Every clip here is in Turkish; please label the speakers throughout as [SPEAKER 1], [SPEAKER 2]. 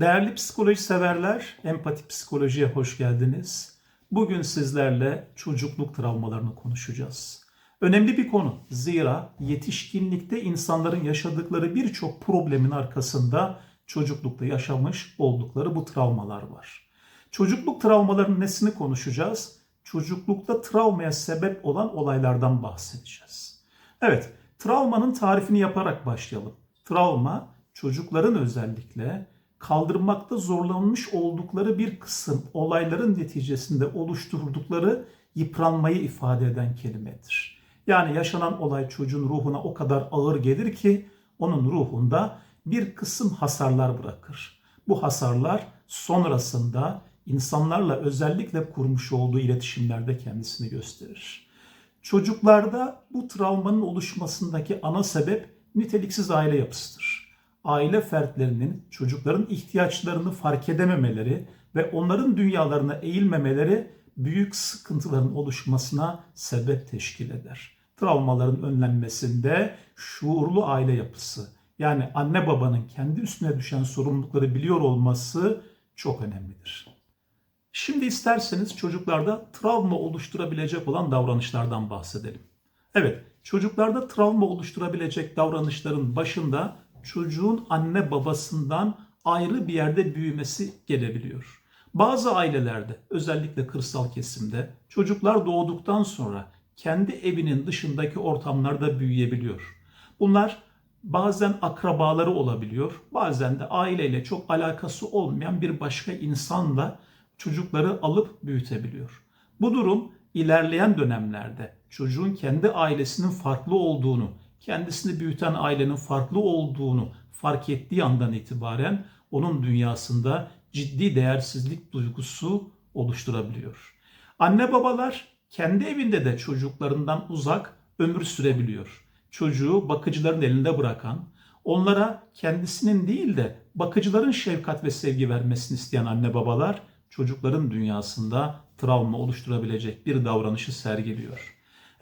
[SPEAKER 1] Değerli psikoloji severler, empati psikolojiye hoş geldiniz. Bugün sizlerle çocukluk travmalarını konuşacağız. Önemli bir konu. Zira yetişkinlikte insanların yaşadıkları birçok problemin arkasında çocuklukta yaşamış oldukları bu travmalar var. Çocukluk travmalarının nesini konuşacağız? Çocuklukta travmaya sebep olan olaylardan bahsedeceğiz. Evet, travmanın tarifini yaparak başlayalım. Travma çocukların özellikle kaldırmakta zorlanmış oldukları bir kısım olayların neticesinde oluşturdukları yıpranmayı ifade eden kelimedir. Yani yaşanan olay çocuğun ruhuna o kadar ağır gelir ki onun ruhunda bir kısım hasarlar bırakır. Bu hasarlar sonrasında insanlarla özellikle kurmuş olduğu iletişimlerde kendisini gösterir. Çocuklarda bu travmanın oluşmasındaki ana sebep niteliksiz aile yapısıdır. Aile fertlerinin çocukların ihtiyaçlarını fark edememeleri ve onların dünyalarına eğilmemeleri büyük sıkıntıların oluşmasına sebep teşkil eder. Travmaların önlenmesinde şuurlu aile yapısı yani anne babanın kendi üstüne düşen sorumlulukları biliyor olması çok önemlidir. Şimdi isterseniz çocuklarda travma oluşturabilecek olan davranışlardan bahsedelim. Evet, çocuklarda travma oluşturabilecek davranışların başında çocuğun anne babasından ayrı bir yerde büyümesi gelebiliyor. Bazı ailelerde, özellikle kırsal kesimde çocuklar doğduktan sonra kendi evinin dışındaki ortamlarda büyüyebiliyor. Bunlar bazen akrabaları olabiliyor, bazen de aileyle çok alakası olmayan bir başka insanla çocukları alıp büyütebiliyor. Bu durum ilerleyen dönemlerde çocuğun kendi ailesinin farklı olduğunu, kendisini büyüten ailenin farklı olduğunu fark ettiği andan itibaren onun dünyasında ciddi değersizlik duygusu oluşturabiliyor. Anne babalar kendi evinde de çocuklarından uzak ömür sürebiliyor. Çocuğu bakıcıların elinde bırakan, onlara kendisinin değil de bakıcıların şefkat ve sevgi vermesini isteyen anne babalar çocukların dünyasında travma oluşturabilecek bir davranışı sergiliyor.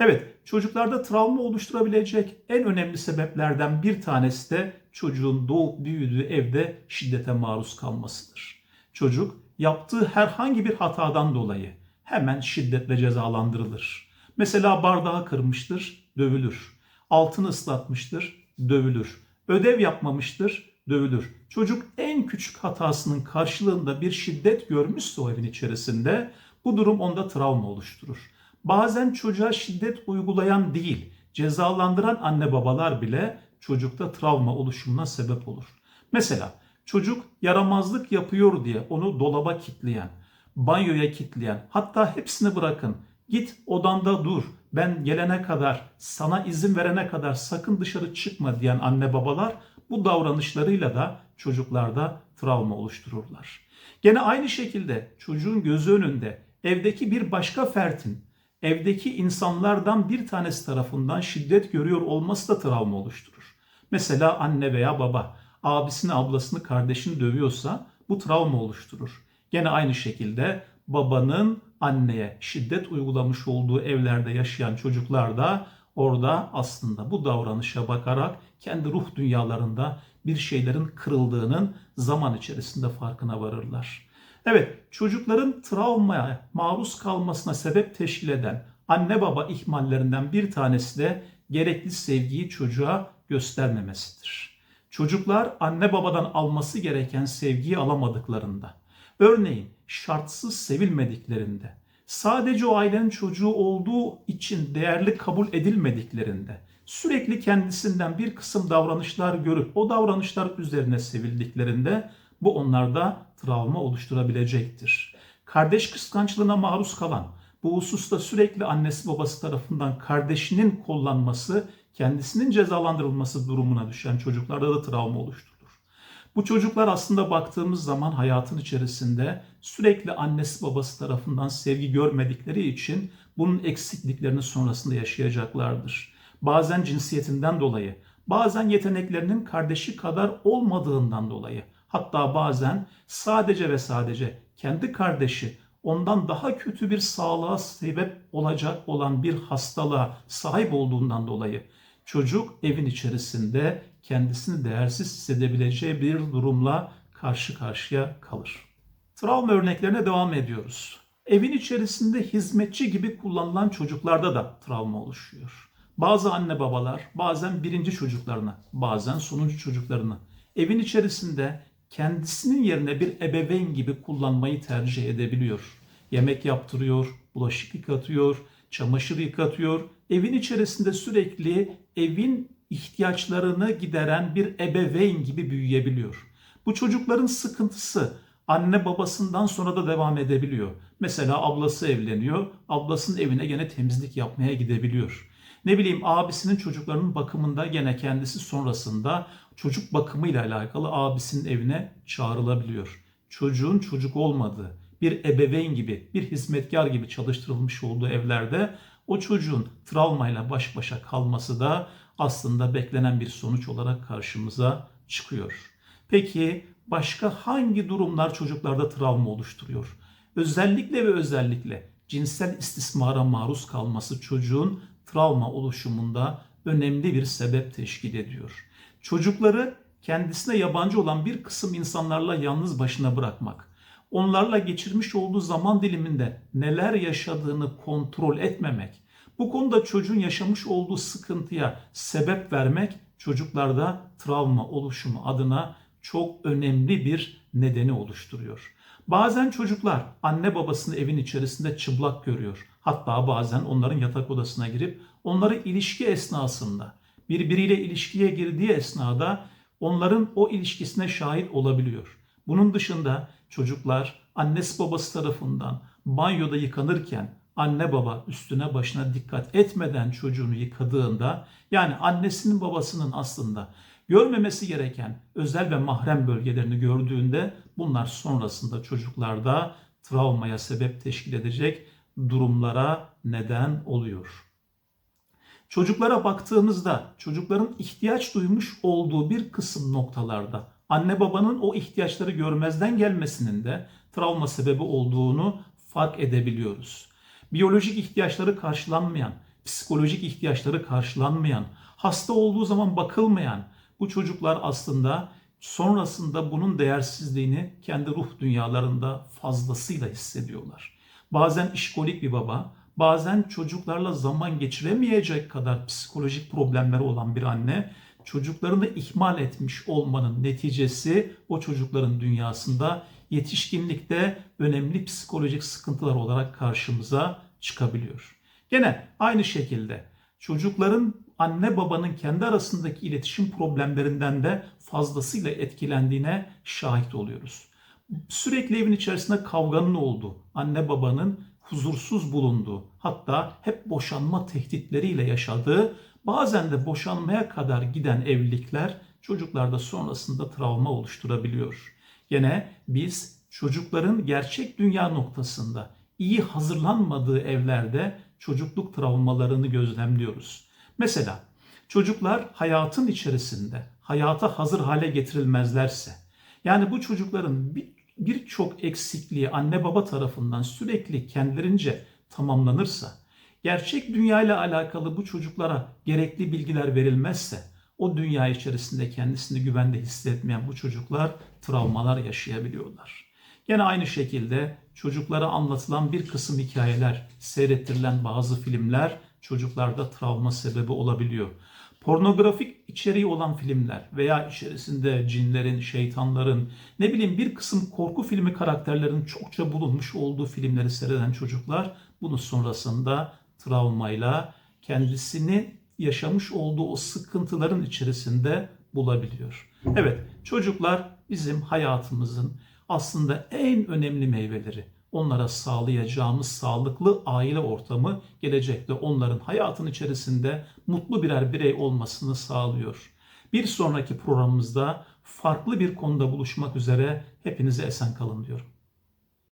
[SPEAKER 1] Evet, çocuklarda travma oluşturabilecek en önemli sebeplerden bir tanesi de çocuğun doğup büyüdüğü evde şiddete maruz kalmasıdır. Çocuk yaptığı herhangi bir hatadan dolayı hemen şiddetle cezalandırılır. Mesela bardağı kırmıştır, dövülür. Altını ıslatmıştır, dövülür. Ödev yapmamıştır, dövülür. Çocuk en küçük hatasının karşılığında bir şiddet görmüşse o evin içerisinde bu durum onda travma oluşturur. Bazen çocuğa şiddet uygulayan değil, cezalandıran anne babalar bile çocukta travma oluşumuna sebep olur. Mesela çocuk yaramazlık yapıyor diye onu dolaba kitleyen, banyoya kitleyen, hatta hepsini bırakın. Git odanda dur. Ben gelene kadar, sana izin verene kadar sakın dışarı çıkma diyen anne babalar bu davranışlarıyla da çocuklarda travma oluştururlar. Gene aynı şekilde çocuğun gözü önünde evdeki bir başka fertin evdeki insanlardan bir tanesi tarafından şiddet görüyor olması da travma oluşturur. Mesela anne veya baba abisini, ablasını, kardeşini dövüyorsa bu travma oluşturur. Gene aynı şekilde babanın anneye şiddet uygulamış olduğu evlerde yaşayan çocuklar da orada aslında bu davranışa bakarak kendi ruh dünyalarında bir şeylerin kırıldığının zaman içerisinde farkına varırlar. Evet, çocukların travmaya maruz kalmasına sebep teşkil eden anne baba ihmallerinden bir tanesi de gerekli sevgiyi çocuğa göstermemesidir. Çocuklar anne babadan alması gereken sevgiyi alamadıklarında, örneğin şartsız sevilmediklerinde, sadece o ailenin çocuğu olduğu için değerli kabul edilmediklerinde, sürekli kendisinden bir kısım davranışlar görüp o davranışlar üzerine sevildiklerinde bu onlarda travma oluşturabilecektir. Kardeş kıskançlığına maruz kalan, bu hususta sürekli annesi babası tarafından kardeşinin kollanması, kendisinin cezalandırılması durumuna düşen çocuklarda da travma oluşturur. Bu çocuklar aslında baktığımız zaman hayatın içerisinde sürekli annesi babası tarafından sevgi görmedikleri için bunun eksikliklerini sonrasında yaşayacaklardır. Bazen cinsiyetinden dolayı, bazen yeteneklerinin kardeşi kadar olmadığından dolayı, hatta bazen sadece ve sadece kendi kardeşi ondan daha kötü bir sağlığa sebep olacak olan bir hastalığa sahip olduğundan dolayı çocuk evin içerisinde kendisini değersiz hissedebileceği bir durumla karşı karşıya kalır. Travma örneklerine devam ediyoruz. Evin içerisinde hizmetçi gibi kullanılan çocuklarda da travma oluşuyor. Bazı anne babalar bazen birinci çocuklarını, bazen sonuncu çocuklarını evin içerisinde kendisinin yerine bir ebeveyn gibi kullanmayı tercih edebiliyor. Yemek yaptırıyor, bulaşık yıkatıyor, çamaşır yıkatıyor. Evin içerisinde sürekli evin ihtiyaçlarını gideren bir ebeveyn gibi büyüyebiliyor. Bu çocukların sıkıntısı anne babasından sonra da devam edebiliyor. Mesela ablası evleniyor, ablasının evine gene temizlik yapmaya gidebiliyor. Ne bileyim abisinin çocuklarının bakımında gene kendisi sonrasında çocuk bakımıyla alakalı abisinin evine çağrılabiliyor. Çocuğun çocuk olmadığı, bir ebeveyn gibi, bir hizmetkar gibi çalıştırılmış olduğu evlerde o çocuğun travmayla baş başa kalması da aslında beklenen bir sonuç olarak karşımıza çıkıyor. Peki başka hangi durumlar çocuklarda travma oluşturuyor? Özellikle ve özellikle cinsel istismara maruz kalması çocuğun travma oluşumunda önemli bir sebep teşkil ediyor. Çocukları kendisine yabancı olan bir kısım insanlarla yalnız başına bırakmak, onlarla geçirmiş olduğu zaman diliminde neler yaşadığını kontrol etmemek, bu konuda çocuğun yaşamış olduğu sıkıntıya sebep vermek çocuklarda travma oluşumu adına çok önemli bir nedeni oluşturuyor. Bazen çocuklar anne babasını evin içerisinde çıplak görüyor. Hatta bazen onların yatak odasına girip onları ilişki esnasında birbiriyle ilişkiye girdiği esnada onların o ilişkisine şahit olabiliyor. Bunun dışında çocuklar annesi babası tarafından banyoda yıkanırken anne baba üstüne başına dikkat etmeden çocuğunu yıkadığında yani annesinin babasının aslında görmemesi gereken özel ve mahrem bölgelerini gördüğünde bunlar sonrasında çocuklarda travmaya sebep teşkil edecek durumlara neden oluyor. Çocuklara baktığımızda çocukların ihtiyaç duymuş olduğu bir kısım noktalarda anne babanın o ihtiyaçları görmezden gelmesinin de travma sebebi olduğunu fark edebiliyoruz. Biyolojik ihtiyaçları karşılanmayan, psikolojik ihtiyaçları karşılanmayan, hasta olduğu zaman bakılmayan bu çocuklar aslında sonrasında bunun değersizliğini kendi ruh dünyalarında fazlasıyla hissediyorlar. Bazen işkolik bir baba, bazen çocuklarla zaman geçiremeyecek kadar psikolojik problemleri olan bir anne çocuklarını ihmal etmiş olmanın neticesi o çocukların dünyasında yetişkinlikte önemli psikolojik sıkıntılar olarak karşımıza çıkabiliyor. Gene aynı şekilde çocukların anne babanın kendi arasındaki iletişim problemlerinden de fazlasıyla etkilendiğine şahit oluyoruz. Sürekli evin içerisinde kavganın olduğu, anne babanın huzursuz bulunduğu, hatta hep boşanma tehditleriyle yaşadığı, bazen de boşanmaya kadar giden evlilikler çocuklarda sonrasında travma oluşturabiliyor. Gene biz çocukların gerçek dünya noktasında iyi hazırlanmadığı evlerde çocukluk travmalarını gözlemliyoruz. Mesela çocuklar hayatın içerisinde hayata hazır hale getirilmezlerse yani bu çocukların birçok eksikliği anne baba tarafından sürekli kendilerince tamamlanırsa gerçek dünya ile alakalı bu çocuklara gerekli bilgiler verilmezse o dünya içerisinde kendisini güvende hissetmeyen bu çocuklar travmalar yaşayabiliyorlar. Yine aynı şekilde çocuklara anlatılan bir kısım hikayeler, seyrettirilen bazı filmler çocuklarda travma sebebi olabiliyor. Pornografik içeriği olan filmler veya içerisinde cinlerin, şeytanların, ne bileyim bir kısım korku filmi karakterlerin çokça bulunmuş olduğu filmleri seyreden çocuklar bunu sonrasında travmayla kendisini yaşamış olduğu o sıkıntıların içerisinde bulabiliyor. Evet, çocuklar bizim hayatımızın aslında en önemli meyveleri. Onlara sağlayacağımız sağlıklı aile ortamı gelecekte onların hayatın içerisinde mutlu birer birey olmasını sağlıyor. Bir sonraki programımızda farklı bir konuda buluşmak üzere hepinize esen kalın diyorum.